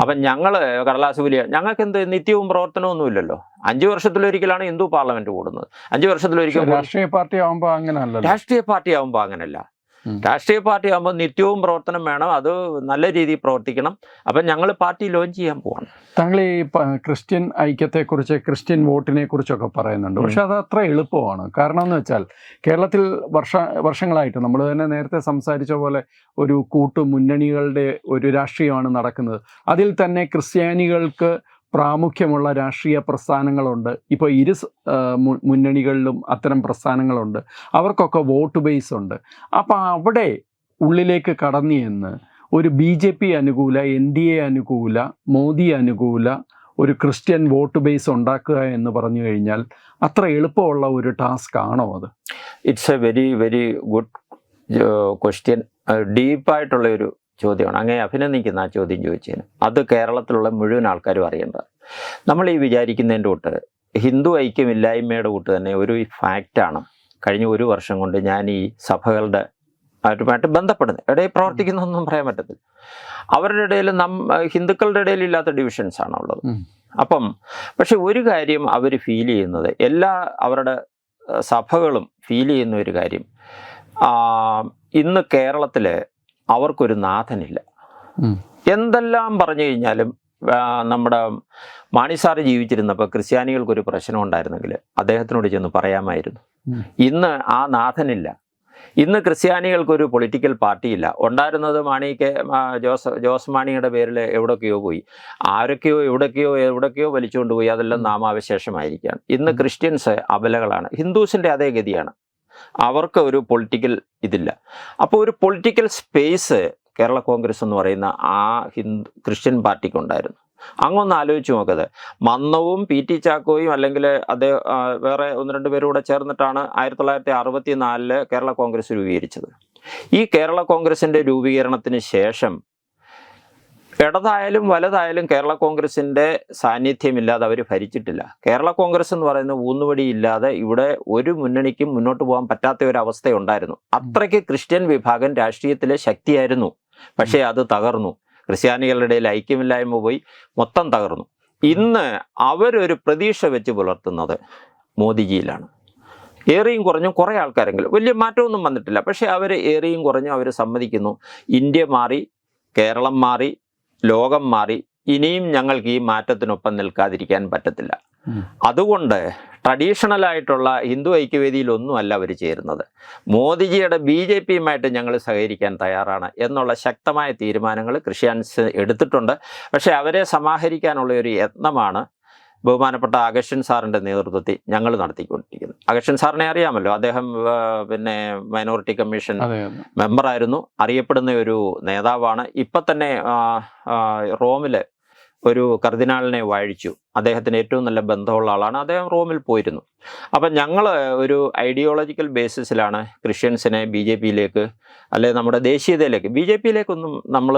അപ്പം ഞങ്ങൾ കടലാസ് പുലിയ ഞങ്ങൾക്ക് എന്ത് നിത്യവും പ്രവർത്തനമൊന്നുമില്ലല്ലോ അഞ്ച് വർഷത്തിലൊരിക്കലാണ് ഹിന്ദു പാർലമെന്റ് കൂടുന്നത്. അഞ്ച് വർഷത്തിലൊരിക്കൽ രാഷ്ട്രീയ പാർട്ടി ആവുമ്പോൾ അങ്ങനെയല്ല രാഷ്ട്രീയ പാർട്ടി ആവുമ്പോൾ അങ്ങനല്ല. ഉം. രാഷ്ട്രീയ പാർട്ടി ആകുമ്പോൾ നിത്യവും പ്രവർത്തനം വേണം. അത് നല്ല രീതിയിൽ പ്രവർത്തിക്കണം. അപ്പം ഞങ്ങൾ പാർട്ടി ലോഞ്ച് ചെയ്യാൻ പോവാണ്. താങ്കൾ ഈ ക്രിസ്ത്യൻ ക്രിസ്ത്യൻ ഐക്യത്തെക്കുറിച്ച് ക്രിസ്ത്യൻ വോട്ടിനെ കുറിച്ചൊക്കെ പറയുന്നുണ്ട് പക്ഷെ അത് അത്ര എളുപ്പമാണ്. കാരണം എന്ന് വെച്ചാൽ കേരളത്തിൽ വർഷ വർഷങ്ങളായിട്ട് നമ്മൾ തന്നെ നേരത്തെ സംസാരിച്ച പോലെ ഒരു കൂട്ടു മുന്നണികളുടെ ഒരു രാഷ്ട്രീയമാണ് നടക്കുന്നത്. അതിൽ തന്നെ ക്രിസ്ത്യാനികൾക്ക് പ്രാമുഖ്യമുള്ള രാഷ്ട്രീയ പ്രസ്ഥാനങ്ങളുണ്ട്. ഇപ്പോൾ ഇരു മുന്നണികളിലും അത്തരം പ്രസ്ഥാനങ്ങളുണ്ട്. അവർക്കൊക്കെ വോട്ട് ബേസ് ഉണ്ട്. അപ്പോൾ അവിടെ ഉള്ളിലേക്ക് കടന്നു എന്ന് ഒരു ബി ജെ പി അനുകൂല എൻ ഡി എ അനുകൂല മോദി അനുകൂല ഒരു ക്രിസ്ത്യൻ വോട്ട് ബേസ് ഉണ്ടാക്കുക എന്ന് പറഞ്ഞു കഴിഞ്ഞാൽ അത്ര എളുപ്പമുള്ള ഒരു ടാസ്ക് ആണോ അത്? It's a very very good question ഡീപ്പായിട്ടുള്ള ഒരു ചോദ്യമാണ്. അങ്ങനെ അഭിനന്ദിക്കുന്ന ആ ചോദ്യം ചോദിച്ചതിന്. അത് കേരളത്തിലുള്ള മുഴുവൻ ആൾക്കാരും അറിയേണ്ടത്. നമ്മൾ ഈ വിചാരിക്കുന്നതിന്റെ കൂട്ട് ഹിന്ദു ഐക്യമില്ലായ്മയുടെ കൂട്ട് തന്നെ ഒരു ഫാക്റ്റാണ് കഴിഞ്ഞ ഒരു വർഷം കൊണ്ട് ഞാൻ ഈ സഭകളുടെ അവരുമായിട്ട് ബന്ധപ്പെടുന്നത്. ഇടയിൽ പ്രവർത്തിക്കുന്നൊന്നും പറയാൻ പറ്റത്തില്ല. അവരുടെ ഇടയിൽ നം ഹിന്ദുക്കളുടെ ഇടയിൽ ഇല്ലാത്ത ഡിവിഷൻസ് ആണ് ഉള്ളത്. അപ്പം പക്ഷെ ഒരു കാര്യം അവർ ഫീൽ ചെയ്യുന്നത് എല്ലാ അവരുടെ സഭകളും ഫീൽ ചെയ്യുന്ന ഒരു കാര്യം ഇന്ന് കേരളത്തിൽ അവർക്കൊരു നാഥനില്ല. എന്തെല്ലാം പറഞ്ഞു കഴിഞ്ഞാലും നമ്മുടെ മാണി സാറ് ജീവിച്ചിരുന്നപ്പോൾ ക്രിസ്ത്യാനികൾക്കൊരു പ്രശ്നം ഉണ്ടായിരുന്നെങ്കിൽ അദ്ദേഹത്തിനോട് ചെന്ന് പറയാമായിരുന്നു. ഇന്ന് ആ നാഥനില്ല. ഇന്ന് ക്രിസ്ത്യാനികൾക്കൊരു പൊളിറ്റിക്കൽ പാർട്ടിയില്ല. ഉണ്ടായിരുന്നത് മാണി കെ ജോസ് ജോസ് മാണിയുടെ പേരിൽ എവിടൊക്കെയോ പോയി. ആരൊക്കെയോ എവിടൊക്കെയോ എവിടൊക്കെയോ വലിച്ചുകൊണ്ട് പോയി. അതെല്ലാം. നാമാവശേഷമായിരിക്കുകയാണ്. ഇന്ന്. ക്രിസ്ത്യൻസ് അബലകളാണ് ഹിന്ദുസിന്റെ അതേ ഗതിയാണ്. അവർക്ക് ഒരു പൊളിറ്റിക്കൽ ഇതില്ല. അപ്പോൾ ഒരു പൊളിറ്റിക്കൽ സ്പേസ് കേരള കോൺഗ്രസ് എന്ന് പറയുന്ന ആ ഹിന്ദു ക്രിസ്ത്യൻ പാർട്ടിക്ക് ഉണ്ടായിരുന്നു. അങ്ങൊന്ന് ആലോചിച്ച് നോക്കത് മന്നവും പി ടി ചാക്കോയും അല്ലെങ്കിൽ അത് വേറെ ഒന്ന് രണ്ട് പേരും കൂടെ ചേർന്നിട്ടാണ് ആയിരത്തി തൊള്ളായിരത്തി അറുപത്തി നാലിൽ കേരള കോൺഗ്രസ് രൂപീകരിച്ചത്. ഈ കേരള കോൺഗ്രസിന്റെ രൂപീകരണത്തിന് ശേഷം ഇടതായാലും വലതായാലും കേരള കോൺഗ്രസിന്റെ സാന്നിധ്യമില്ലാതെ അവർ ഭരിച്ചിട്ടില്ല. കേരള കോൺഗ്രസ് എന്ന് പറയുന്ന ഊന്നുവടി ഇല്ലാതെ ഇവിടെ ഒരു മുന്നണിക്കും മുന്നോട്ട് പോകാൻ പറ്റാത്ത ഒരു അവസ്ഥയുണ്ടായിരുന്നു. അത്രയ്ക്ക് ക്രിസ്ത്യൻ വിഭാഗം രാഷ്ട്രീയത്തിലെ ശക്തിയായിരുന്നു. പക്ഷേ അത് തകർന്നു. ക്രിസ്ത്യാനികളുടെ ഇടയിൽ ഐക്യമില്ലായ്മ പോയി മൊത്തം തകർന്നു. ഇന്ന് അവരൊരു പ്രതീക്ഷ വെച്ച് പുലർത്തുന്നത് മോദിജിയിലാണ്. ഏറിയും കുറഞ്ഞും കുറേ ആൾക്കാരെങ്കിലും. വലിയ മാറ്റമൊന്നും വന്നിട്ടില്ല. പക്ഷേ അവർ ഏറിയും കുറഞ്ഞും അവർ സമ്മതിക്കുന്നു. ഇന്ത്യ മാറി കേരളം മാറി ലോകം മാറി ഇനിയും ഞങ്ങൾക്ക് ഈ മാറ്റത്തിനൊപ്പം നിൽക്കാതിരിക്കാൻ പറ്റത്തില്ല. അതുകൊണ്ട് ട്രഡീഷണൽ ആയിട്ടുള്ള ഹിന്ദു ഐക്യവേദിയിലൊന്നും അല്ല അവർ ചേരുന്നത്. മോദിജിയുടെ ബി ജെ പിയുമായിട്ട് ഞങ്ങൾ സഹകരിക്കാൻ തയ്യാറാണ് എന്നുള്ള ശക്തമായ തീരുമാനങ്ങൾ ക്രിസ്ത്യൻസ് എടുത്തിട്ടുണ്ട്. പക്ഷേ അവരെ സമാഹരിക്കാനുള്ള ഒരു യത്നമാണ് ബഹുമാനപ്പെട്ട അഗഷൻ സാറിന്റെ നേതൃത്വത്തിൽ ഞങ്ങൾ നടത്തിക്കൊണ്ടിരിക്കുന്നത് അഗഷൻ സാറിനെ അറിയാമല്ലോ? അദ്ദേഹം പിന്നെ മൈനോറിറ്റി കമ്മീഷൻ മെമ്പറായിരുന്നു അറിയപ്പെടുന്ന ഒരു നേതാവാണ്. ഇപ്പം തന്നെ റോമിൽ ഒരു കർദിനാളിനെ വാഴിച്ചു. അദ്ദേഹത്തിന് ഏറ്റവും നല്ല ബന്ധമുള്ള ആളാണ്. അദ്ദേഹം റോമിൽ പോയിരുന്നു. അപ്പം ഞങ്ങൾ ഒരു ഐഡിയോളജിക്കൽ ബേസിസിലാണ് ക്രിസ്ത്യൻസിനെ ബി ജെ പിയിലേക്ക് അല്ലെ നമ്മുടെ ദേശീയതയിലേക്ക്. ബി ജെ പിയിലേക്കൊന്നും നമ്മൾ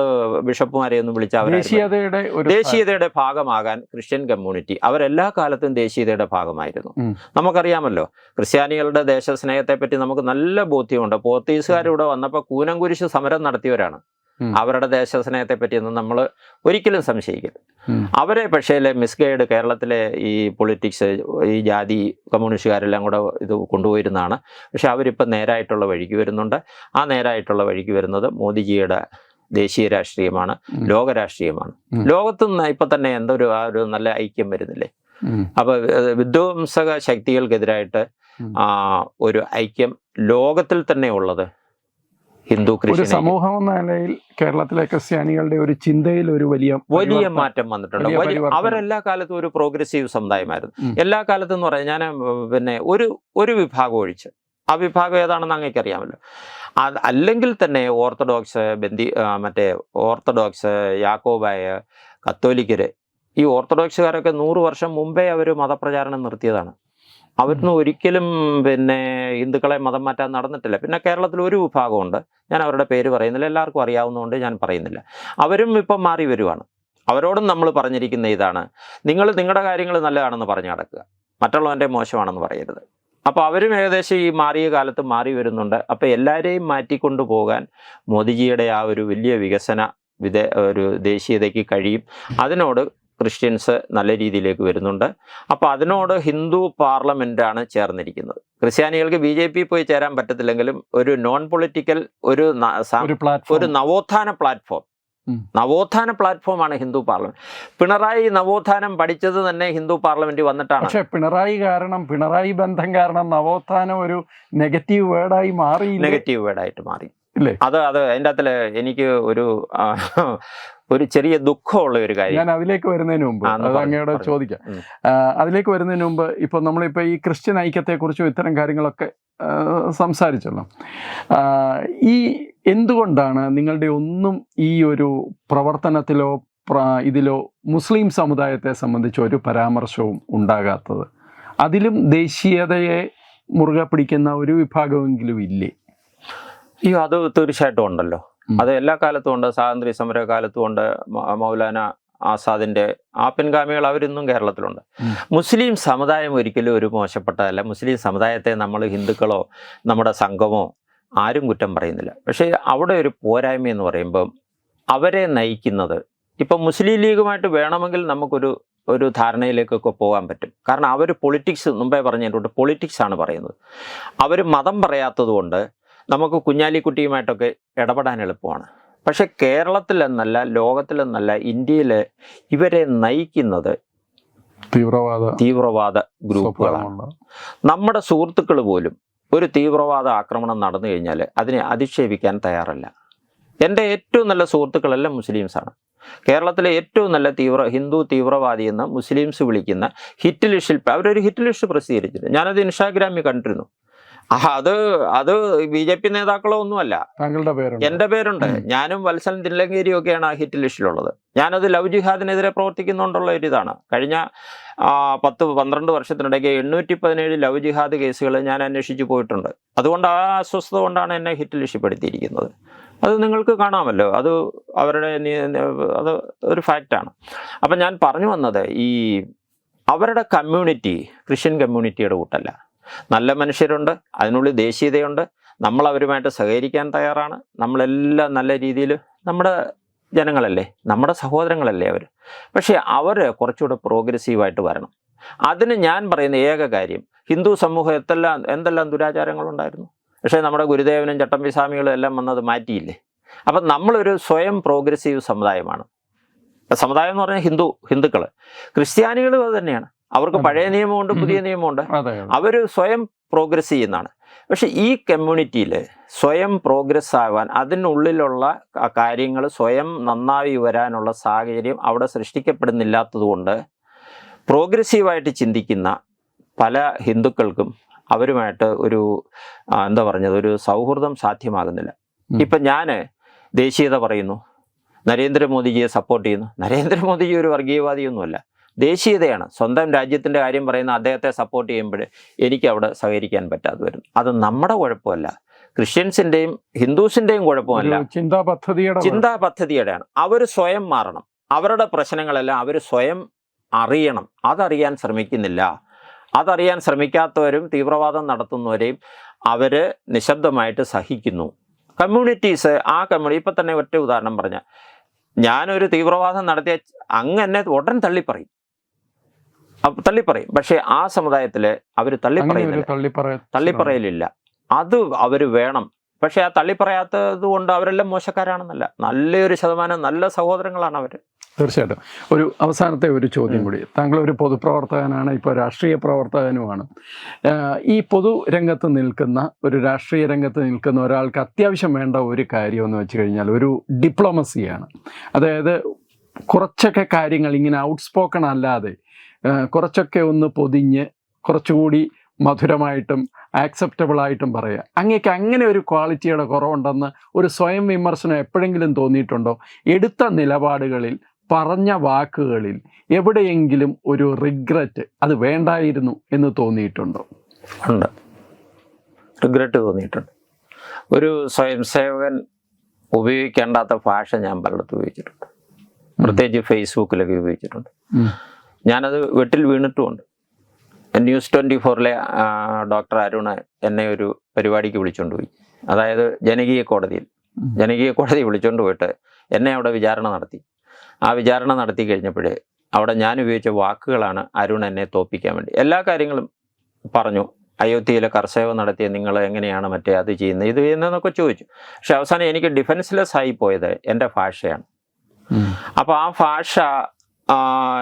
ബിഷപ്പുമാരെ ഒന്നും വിളിച്ച ദേശീയതയുടെ ദേശീയതയുടെ ഭാഗമാകാൻ ക്രിസ്ത്യൻ കമ്മ്യൂണിറ്റി അവരെല്ലാ കാലത്തും ദേശീയതയുടെ ഭാഗമായിരുന്നു. നമുക്കറിയാമല്ലോ ക്രിസ്ത്യാനികളുടെ ദേശസ്നേഹത്തെ പറ്റി നമുക്ക് നല്ല ബോധ്യമുണ്ട്. പോർത്തീസുകാരിവിടെ ഇവിടെ വന്നപ്പോൾ കൂനംകുരിശ് സമരം നടത്തിയവരാണ്. അവരുടെ ദേശസ്നേഹത്തെ പറ്റിയൊന്നും നമ്മൾ ഒരിക്കലും സംശയിക്കരുത്. അവരെ പക്ഷേ മിസ്ഗൈഡ് കേരളത്തിലെ ഈ പൊളിറ്റിക്സ് ഈ ജാതി കമ്മ്യൂണിസ്റ്റുകാരെല്ലാം കൂടെ ഇത് കൊണ്ടുപോയിരുന്നതാണ്. പക്ഷെ അവരിപ്പോൾ നേരായിട്ടുള്ള വഴിക്ക് വരുന്നുണ്ട്. ആ നേരായിട്ടുള്ള വഴിക്ക് വരുന്നത് മോദിജിയുടെ ദേശീയ രാഷ്ട്രീയമാണ് ലോകരാഷ്ട്രീയമാണ് ലോക രാഷ്ട്രീയമാണ്. ഉം. ലോകത്തുനിന്ന് ഇപ്പൊ തന്നെ എന്തൊരു ആ ഒരു നല്ല ഐക്യം വരുന്നില്ലേ. അപ്പൊ വിധ്വംസക ശക്തികൾക്കെതിരായിട്ട് ആ ഒരു ഐക്യം ലോകത്തിൽ തന്നെ ഉള്ളത് ഹിന്ദു ഒരു ക്രിസ്ത്യൻ സമൂഹം എന്ന നിലയിൽ കേരളത്തിലെ ക്രിസ്ത്യാനികളുടെ ഒരു ചിന്തയിൽ ഒരു വലിയ വലിയ പരിവർത്തനം. മാറ്റം വന്നിട്ടുണ്ട് വലിയ വലിയ പരിവർത്തനം. അവരെല്ലാ കാലത്തും ഒരു പ്രോഗ്രസീവ് സമുദായമായിരുന്നു ഉം. എല്ലാ കാലത്തും എന്ന് പറഞ്ഞാൽ ഞാൻ ഉം, പിന്നെ ഒരു ഒരു വിഭാഗം ഒഴിച്ച് ആ വിഭാഗം ഏതാണെന്ന് അങ്ങേക്ക് അറിയാമല്ലോ അത് അല്ലെങ്കിൽ തന്നെ ഓർത്തഡോക്സ് ബന്ദി ആ, മറ്റേ ഓർത്തഡോക്സ് യാക്കോബായ കത്തോലിക്കര് ഈ ഓർത്തഡോക്സുകാരൊക്കെ നൂറ് വർഷം മുമ്പേ അവർ മതപ്രചാരണം നിർത്തിയതാണ് അവരൊന്നും ഒരിക്കലും പിന്നെ ഹിന്ദുക്കളെ മതം മാറ്റാൻ നടന്നിട്ടില്ല. പിന്നെ കേരളത്തിൽ ഒരു വിഭാഗമുണ്ട്. ഞാൻ അവരുടെ പേര് പറയുന്നില്ല. എല്ലാവർക്കും അറിയാവുന്നതുകൊണ്ട് ഞാൻ പറയുന്നില്ല. അവരും ഇപ്പം മാറി വരുവാണ്. അവരോടും നമ്മൾ പറഞ്ഞിരിക്കുന്ന ഇതാണ്. നിങ്ങൾ നിങ്ങളുടെ കാര്യങ്ങൾ നല്ലതാണെന്ന് പറഞ്ഞു നടക്കുക. മറ്റുള്ളവന്റെ മോശമാണെന്ന് പറയരുത്. അപ്പോൾ അവരും ഏകദേശം ഈ മാറിയ കാലത്ത് മാറി വരുന്നുണ്ട്. അപ്പോൾ എല്ലാവരെയും മാറ്റിക്കൊണ്ടു പോകാൻ മോദിജിയുടെ ആ ഒരു വലിയ വികസന വിദേ ഒരു ദേശീയതയ്ക്ക് കഴിയും. അതിനോട് ക്രിസ്ത്യൻസ് നല്ല രീതിയിലേക്ക് വരുന്നുണ്ട്. അപ്പോൾ അതിനോട് ഹിന്ദു പാർലമെന്റാണ് ചേർന്നിരിക്കുന്നത്. ക്രിസ്ത്യാനികൾക്ക് ബി ജെ പി പോയി ചേരാൻ പറ്റത്തില്ലെങ്കിലും ഒരു നോൺ പൊളിറ്റിക്കൽ ഒരു ഒരു നവോത്ഥാന പ്ലാറ്റ്ഫോം നവോത്ഥാന പ്ലാറ്റ്ഫോമാണ് ഹിന്ദു പാർലമെന്റ്. പിണറായി നവോത്ഥാനം പഠിച്ചത് തന്നെ ഹിന്ദു പാർലമെന്റ് വന്നിട്ടാണ്. പക്ഷെ പിണറായി കാരണം പിണറായി ബന്ധം കാരണം നവോത്ഥാനം ഒരു നെഗറ്റീവ് വേർഡായി മാറി നെഗറ്റീവ് വേർഡായിട്ട് മാറി. ഇല്ലേ? അത് അത് അതിന്റെ അകത്തിൽ എനിക്ക് ഒരു ഒരു ചെറിയ ദുഃഖമുള്ള ഒരു കാര്യം. ഞാൻ അതിലേക്ക് വരുന്നതിന് മുമ്പ് അത് അങ്ങയോട് ചോദിക്കാം. അതിലേക്ക് വരുന്നതിന് മുമ്പ് ഇപ്പൊ നമ്മളിപ്പോ ഈ ക്രിസ്ത്യൻ ഐക്യത്തെക്കുറിച്ചും ഇത്തരം കാര്യങ്ങളൊക്കെ സംസാരിച്ചല്ലോ. ഈ എന്തുകൊണ്ടാണ് നിങ്ങളുടെ ഒന്നും ഈ ഒരു പ്രവർത്തനത്തിലോ പ്ര- ഇതിലോ മുസ്ലിം സമുദായത്തെ സംബന്ധിച്ച് ഒരു പരാമർശവും ഉണ്ടാകാത്തത്? അതിലും ദേശീയതയെ മുറുകെ പിടിക്കുന്ന ഒരു വിഭാഗമെങ്കിലും ഇല്ലേ? അയ്യോ അത് തീർച്ചയായിട്ടും ഉണ്ടല്ലോ. അത് എല്ലാ കാലത്തും ഉണ്ട്. സ്വാതന്ത്ര്യ സമര കാലത്തും ഉണ്ട്. മൗലാന ആസാദിന്റെ ആ പിൻഗാമികൾ അവരിന്നും കേരളത്തിലുണ്ട്. മുസ്ലിം സമുദായം ഒരിക്കലും ഒരു മോശപ്പെട്ടതല്ല. മുസ്ലിം സമുദായത്തെ നമ്മൾ ഹിന്ദുക്കളോ നമ്മുടെ സംഘമോ ആരും കുറ്റം പറയുന്നില്ല. പക്ഷേ അവിടെ ഒരു പോരായ്മ എന്ന് പറയുമ്പം അവരെ നയിക്കുന്നത് ഇപ്പം മുസ്ലിം ലീഗുമായിട്ട് വേണമെങ്കിൽ നമുക്കൊരു ഒരു ധാരണയിലേക്കൊക്കെ പോകാൻ പറ്റും. കാരണം അവർ പൊളിറ്റിക്സ് മുമ്പേ പറഞ്ഞതിന്റെ പൊളിറ്റിക്സ് ആണ് പറയുന്നത്. അവർ മതം പറയാത്തത് കൊണ്ട് നമുക്ക് കുഞ്ഞാലിക്കുട്ടിയുമായിട്ടൊക്കെ ഇടപെടാൻ എളുപ്പമാണ്. പക്ഷെ കേരളത്തിലെന്നല്ല ലോകത്തിലെന്നല്ല ഇന്ത്യയിൽ ഇവരെ നയിക്കുന്നത് തീവ്രവാദ തീവ്രവാദ ഗ്രൂപ്പുകളാണ്. നമ്മുടെ സുഹൃത്തുക്കൾ പോലും ഒരു തീവ്രവാദ ആക്രമണം നടന്നു കഴിഞ്ഞാൽ അതിനെ അധിക്ഷേപിക്കാൻ തയ്യാറല്ല. എന്റെ ഏറ്റവും നല്ല സുഹൃത്തുക്കളെല്ലാം മുസ്ലിംസാണ്. കേരളത്തിലെ ഏറ്റവും നല്ല തീവ്ര ഹിന്ദു തീവ്രവാദി എന്ന് മുസ്ലിംസ് വിളിക്കുന്ന ഹിറ്റ് ലിസ്റ്റിൽ അവരൊരു ഹിറ്റ് ലിസ്റ്റ് പ്രസിദ്ധീകരിച്ചിട്ടുണ്ട്. ഞാനത് ഇൻസ്റ്റാഗ്രാമിൽ കണ്ടിരുന്നു. അത് അത് ബി ജെ പി നേതാക്കളോ ഒന്നുമല്ല. താങ്കളുടെ പേരുണ്ട്. എന്റെ പേരുണ്ട്. ഞാനും വത്സൻ തില്ലങ്കേരിയും ഒക്കെയാണ് ആ ഹിറ്റ് ലിസ്റ്റിലുള്ളത്. ഞാനത് ലവ് ജിഹാദിനെതിരെ പ്രവർത്തിക്കുന്നുണ്ടുള്ള ഒരു ഇതാണ് കഴിഞ്ഞ പത്ത് പന്ത്രണ്ട് വർഷത്തിനിടയ്ക്ക് എണ്ണൂറ്റി പതിനേഴ് ലവ് ജിഹാദ് കേസുകൾ ഞാൻ അന്വേഷിച്ചു പോയിട്ടുണ്ട്. അതുകൊണ്ട് ആ അസ്വസ്ഥത കൊണ്ടാണ് എന്നെ ഹിറ്റ് ലിസ്റ്റിൽപ്പെടുത്തിയിരിക്കുന്നത്. അത് നിങ്ങൾക്ക് കാണാമല്ലോ. അത് അവരുടെ അത് ഒരു ഫാക്റ്റാണ്. അപ്പം ഞാൻ പറഞ്ഞു വന്നത് ഈ അവരുടെ കമ്മ്യൂണിറ്റി ക്രിസ്ത്യൻ കമ്മ്യൂണിറ്റിയുടെ കൂട്ടല്ല. നല്ല മനുഷ്യരുണ്ട് അതിനുള്ളിൽ ദേശീയതയുണ്ട്. നമ്മൾ അവരുമായിട്ട് സഹകരിക്കാൻ തയ്യാറാണ്. നമ്മളെല്ലാം നല്ല രീതിയിൽ നമ്മുടെ ജനങ്ങളല്ലേ നമ്മുടെ സഹോദരങ്ങളല്ലേ അവർ പക്ഷേ അവർ കുറച്ചുകൂടെ പ്രോഗ്രസീവായിട്ട് വരണം. അതിന് ഞാൻ പറയുന്ന ഏക കാര്യം ഹിന്ദു സമൂഹം എന്തെല്ലാം എന്തെല്ലാം ദുരാചാരങ്ങളുണ്ടായിരുന്നു? പക്ഷേ നമ്മുടെ ഗുരുദേവനും ചട്ടമ്പി സ്വാമികളും എല്ലാം വന്നത് മാറ്റിയില്ലേ? അപ്പം നമ്മളൊരു സ്വയം പ്രോഗ്രസീവ് സമുദായമാണ്. സമുദായം എന്ന് പറഞ്ഞാൽ ഹിന്ദു ഹിന്ദുക്കൾ ക്രിസ്ത്യാനികളും അത് തന്നെയാണ്. അവർക്ക് പഴയ നിയമമുണ്ട് പുതിയ നിയമമുണ്ട്. അവർ സ്വയം പ്രോഗ്രസ് ചെയ്യുന്നതാണ്. പക്ഷെ ഈ കമ്മ്യൂണിറ്റിയിൽ സ്വയം പ്രോഗ്രസ് ആവാൻ അതിനുള്ളിലുള്ള കാര്യങ്ങൾ സ്വയം നന്നായി വരാനുള്ള സാഹചര്യം അവിടെ സൃഷ്ടിക്കപ്പെടുന്നില്ലാത്തതുകൊണ്ട് പ്രോഗ്രസീവായിട്ട് ചിന്തിക്കുന്ന പല ഹിന്ദുക്കൾക്കും അവരുമായിട്ട് ഒരു എന്താ പറഞ്ഞത് ഒരു സൗഹൃദം സാധ്യമാകുന്നില്ല. ഇപ്പം ഞാൻ ദേശീയത പറയുന്നു. നരേന്ദ്രമോദിജിയെ സപ്പോർട്ട് ചെയ്യുന്നു. നരേന്ദ്രമോദിജി ഒരു വർഗീയവാദിയൊന്നുമല്ല. ദേശീയതയാണ്. സ്വന്തം രാജ്യത്തിന്റെ കാര്യം പറയുന്ന അദ്ദേഹത്തെ സപ്പോർട്ട് ചെയ്യുമ്പോൾ എനിക്ക് അവിടെ സഹകരിക്കാൻ പറ്റാതെ വരും അത് നമ്മുടെ കുഴപ്പമല്ല. ക്രിസ്ത്യൻസിന്റെയും ഹിന്ദുസിന്റെയും കുഴപ്പമല്ല. ചിന്താ പദ്ധതിയുടെ ചിന്താ പദ്ധതിയുടെയാണ്. അവർ സ്വയം മാറണം. അവരുടെ പ്രശ്നങ്ങളെല്ലാം അവർ സ്വയം അറിയണം. അതറിയാൻ ശ്രമിക്കുന്നില്ല. അതറിയാൻ ശ്രമിക്കാത്തവരും തീവ്രവാദം നടത്തുന്നവരെയും അവർ നിശബ്ദമായിട്ട് സഹിക്കുന്നു. കമ്മ്യൂണിറ്റീസ് ആ കമ്മ്യൂണി ഇപ്പം തന്നെ ഒറ്റ ഉദാഹരണം പറഞ്ഞ ഞാനൊരു തീവ്രവാദം നടത്തിയ അങ്ങനെ എന്നെ ഉടൻ തള്ളിപ്പറയും. തള്ളിപ്പറയും. പക്ഷേ ആ സമുദായത്തിൽ അവർ തള്ളിപ്പറയുന്നില്ല. തള്ളിപ്പറയ തള്ളിപ്പറയലില്ല. അത് അവർ വേണം. പക്ഷെ ആ തള്ളിപ്പറയാത്തത് കൊണ്ട് അവരെല്ലാം മോശക്കാരാണെന്നല്ല. നല്ലൊരു ശതമാനം നല്ല സഹോദരങ്ങളാണ് അവർ തീർച്ചയായിട്ടും. ഒരു അവസാനത്തെ ഒരു ചോദ്യം കൂടി. താങ്കൾ ഒരു പൊതുപ്രവർത്തകനാണ് ഇപ്പോൾ രാഷ്ട്രീയ പ്രവർത്തകനുമാണ്. ഈ പൊതു രംഗത്ത് നിൽക്കുന്ന ഒരു രാഷ്ട്രീയ രംഗത്ത് നിൽക്കുന്ന ഒരാൾക്ക് അത്യാവശ്യം വേണ്ട ഒരു കാര്യം എന്ന് വെച്ച് കഴിഞ്ഞാൽ ഒരു ഡിപ്ലോമസിയാണ്. അതായത് കുറച്ചൊക്കെ കാര്യങ്ങൾ ഇങ്ങനെ ഔട്ട്സ്പോക്കൺ അല്ലാതെ കുറച്ചൊക്കെ ഒന്ന് പൊതിഞ്ഞ് കുറച്ചുകൂടി മധുരമായിട്ടും ആക്സെപ്റ്റബിൾ ആയിട്ടും പറയുക. അങ്ങേക്ക് അങ്ങനെ ഒരു ക്വാളിറ്റിയുടെ കുറവുണ്ടെന്ന് ഒരു സ്വയം വിമർശനം എപ്പോഴെങ്കിലും തോന്നിയിട്ടുണ്ടോ? എടുത്ത നിലപാടുകളിൽ പറഞ്ഞ വാക്കുകളിൽ എവിടെയെങ്കിലും ഒരു റിഗ്രറ്റ് അത് വേണ്ടായിരുന്നു എന്ന് തോന്നിയിട്ടുണ്ടോ? ഉണ്ട്. റിഗ്രറ്റ് തോന്നിയിട്ടുണ്ട്. ഒരു സ്വയം സേവകൻ ഉപയോഗിക്കേണ്ടാത്ത ഭാഷ ഞാൻ പലയിടത്തും ഉപയോഗിച്ചിട്ടുണ്ട്. പ്രത്യേകിച്ച് ഫേസ്ബുക്കിലൊക്കെ ഉപയോഗിച്ചിട്ടുണ്ട്. ഞാനത് വെട്ടിൽ വീണിട്ടുമുണ്ട്. ന്യൂസ് ട്വന്റി ഫോറിലെ ഡോക്ടർ അരുണ് എന്നെ ഒരു പരിപാടിക്ക് വിളിച്ചുകൊണ്ട് പോയി അതായത് ജനകീയ കോടതിയിൽ. ജനകീയ കോടതി വിളിച്ചുകൊണ്ട് പോയിട്ട് എന്നെ അവിടെ വിചാരണ നടത്തി. ആ വിചാരണ നടത്തി കഴിഞ്ഞപ്പോൾ അവിടെ ഞാൻ ഉപയോഗിച്ച വാക്കുകളാണ് അരുൺ എന്നെ തോപ്പിക്കാൻ വേണ്ടി. എല്ലാ കാര്യങ്ങളും പറഞ്ഞു. അയോധ്യയിലെ കർഷകം നടത്തിയ നിങ്ങൾ എങ്ങനെയാണ് മറ്റേ അത് ചെയ്യുന്നത് ഇത് ചെയ്യുന്നതെന്നൊക്കെ ചോദിച്ചു. പക്ഷെ അവസാനം എനിക്ക് ഡിഫൻസ്ലെസ് ആയി പോയത് എന്റെ ഭാഷയാണ്. അപ്പോൾ ആ ഭാഷ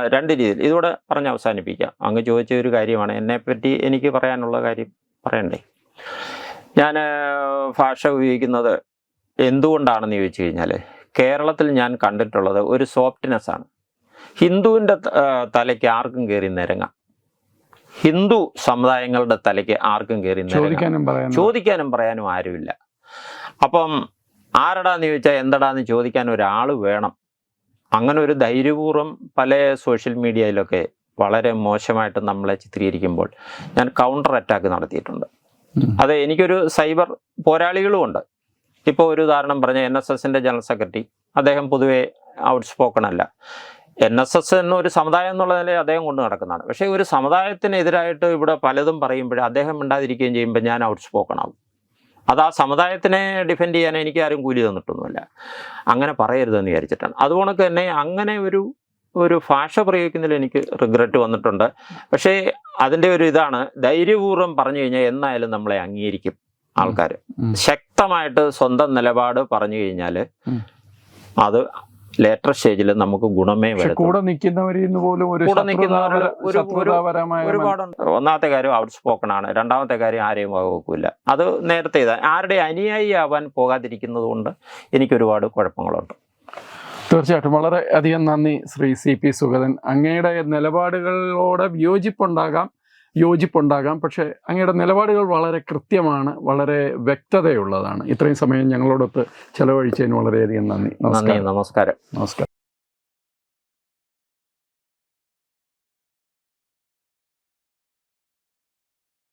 രണ്ട് രീതിയിൽ. ഇതോടെ പറഞ്ഞ് അവസാനിപ്പിക്കാം. അങ്ങ് ചോദിച്ച ഒരു കാര്യമാണ്. എന്നെപ്പറ്റി എനിക്ക് പറയാനുള്ള കാര്യം പറയണ്ടേ? ഞാൻ ഭാഷ ഉപയോഗിക്കുന്നത് എന്തുകൊണ്ടാണെന്ന് ചോദിച്ചു കഴിഞ്ഞാൽ കേരളത്തിൽ ഞാൻ കണ്ടിട്ടുള്ളത് ഒരു സോഫ്റ്റ്നെസ് ആണ്. ഹിന്ദുവിന്റെ തലയ്ക്ക് ആർക്കും കയറി നിരങ്ങാം. ഹിന്ദു സമുദായങ്ങളുടെ തലയ്ക്ക് ആർക്കും കയറി ചോദിക്കാനും പറയാനും. ആരുമില്ല. അപ്പം ആരടാന്ന് ചോദിച്ചാൽ എന്തടാന്ന് ചോദിക്കാൻ ഒരാൾ വേണം. അങ്ങനെ ഒരു ധൈര്യപൂർവം പല സോഷ്യൽ മീഡിയയിലൊക്കെ വളരെ മോശമായിട്ട് നമ്മളെ ചിത്രീകരിക്കുമ്പോൾ ഞാൻ കൗണ്ടർ അറ്റാക്ക് നടത്തിയിട്ടുണ്ട്. അതെ എനിക്കൊരു സൈബർ പോരാളികളുമുണ്ട് ഇപ്പോൾ ഒരു ഉദാഹരണം പറഞ്ഞ എൻ എസ് എസിന്റെ ജനറൽ സെക്രട്ടറി അദ്ദേഹം പൊതുവേ ഔട്ട് സ്പോക്കൺ അല്ല. എൻ എസ് എസ് എന്നൊരു സമുദായം എന്നുള്ള നിലയിൽ അദ്ദേഹം കൊണ്ട് നടക്കുന്നതാണ്. പക്ഷേ ഒരു സമുദായത്തിനെതിരായിട്ട് ഇവിടെ പലതും പറയുമ്പോഴേ അദ്ദേഹം മിണ്ടാതിരിക്കുകയും ചെയ്യുമ്പോൾ ഞാൻ ഔട്ട് സ്പോക്കൺ ആവും. അത് ആ സമുദായത്തിനെ ഡിഫെൻഡ് ചെയ്യാൻ എനിക്ക് ആരും കൂലി തന്നിട്ടൊന്നുമില്ല. അങ്ങനെ പറയരുതെന്ന് വിചാരിച്ചിട്ടാണ്. അതുകൊണ്ട് തന്നെ അങ്ങനെ ഒരു ഒരു ഭാഷ പ്രയോഗിക്കുന്നതിൽ എനിക്ക് റിഗ്രറ്റ് വന്നിട്ടുണ്ട്. പക്ഷേ അതിന്റെ ഒരു ഇതാണ് ധൈര്യപൂർവം പറഞ്ഞു കഴിഞ്ഞാൽ എന്നായാലും നമ്മളെ അംഗീകരിക്കും ആൾക്കാർ ശക്തമായിട്ട് സ്വന്തം നിലപാട് പറഞ്ഞു കഴിഞ്ഞാൽ അത് ലേറ്റർ സ്റ്റേജിൽ നമുക്ക് ഗുണമേ കൂടെ പോലും ഒരു കൂടെ ഒരുപാടുണ്ട്. ഒന്നാമത്തെ കാര്യം ഔട്ട് സ്പോക്കൺ ആണ്. രണ്ടാമത്തെ കാര്യം ആരെയും വകവെക്കില്ല അത് നേരത്തെ ഇതാ ആരുടെ അനുയായി ആവാൻ പോകാതിരിക്കുന്നത് കൊണ്ട് എനിക്ക് ഒരുപാട് കുഴപ്പങ്ങളുണ്ട്. തീർച്ചയായിട്ടും. വളരെ അധികം നന്ദി ശ്രീ സി പി സുഗതൻ. അങ്ങയുടെ നിലപാടുകളോട് വിയോജിപ്പുണ്ടാകാം. യോജിപ്പുണ്ടാകാം. പക്ഷേ അങ്ങയുടെ നിലപാടുകൾ വളരെ കൃത്യമാണ് വളരെ വ്യക്തതയുള്ളതാണ്. ഇത്രയും സമയം ഞങ്ങളോടൊത്ത് ചെലവഴിച്ചതിന് വളരെയധികം നന്ദി. നന്ദി നമസ്കാരം. നമസ്കാരം.